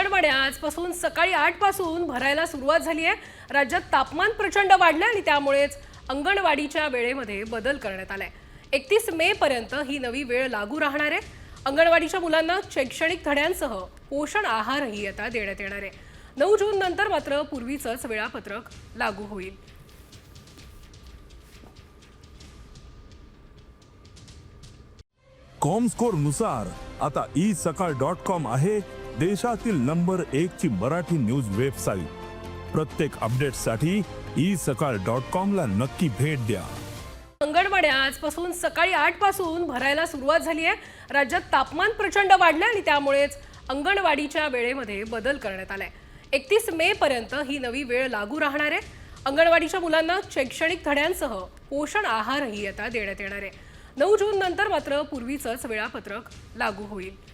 अंगणवाड्या आजपासून सकाळी आठपासून भरायला सुरुवात झाली आहे. राज्यात तापमान प्रचंड वाढलं आणि त्यामुळेच अंगणवाडीच्या वेळेमध्ये बदल करण्यात आलाय. एकतीस मे पर्यंत ही नवी वेळ लागू राहणार आहे. अंगणवाडीच्या मुलांना शैक्षणिक धड्यांसह पोषण आहारही आता देण्यात येणार आहे. नऊ जून नंतर मात्र पूर्वीचंच वेळापत्रक लागू होईल. कॉम स्कोरनुसार आता ई सकाळ डॉट कॉम आहे. देशातील नंबर एक ची मराठी न्यूज वेबसाईट. प्रत्येक अपडेटसाठी ई सकाळ डॉट कॉम ला नक्की भेट द्या. अंगणवाड्या आजपासून सकाळी आठपासून भरायला सुरुवात झाली आहे. राज्यात तापमान प्रचंड वाढलं आणि त्यामुळेच अंगणवाडीच्या वेळेमध्ये बदल करण्यात आलाय. एकतीस मे पर्यंत ही नवी वेळ लागू राहणार आहे. अंगणवाडीच्या मुलांना शैक्षणिक धड्यांसह पोषण आहारही आता देण्यात येणार आहे. नऊ जून नंतर मात्र पूर्वीचंच वेळापत्रक लागू होईल.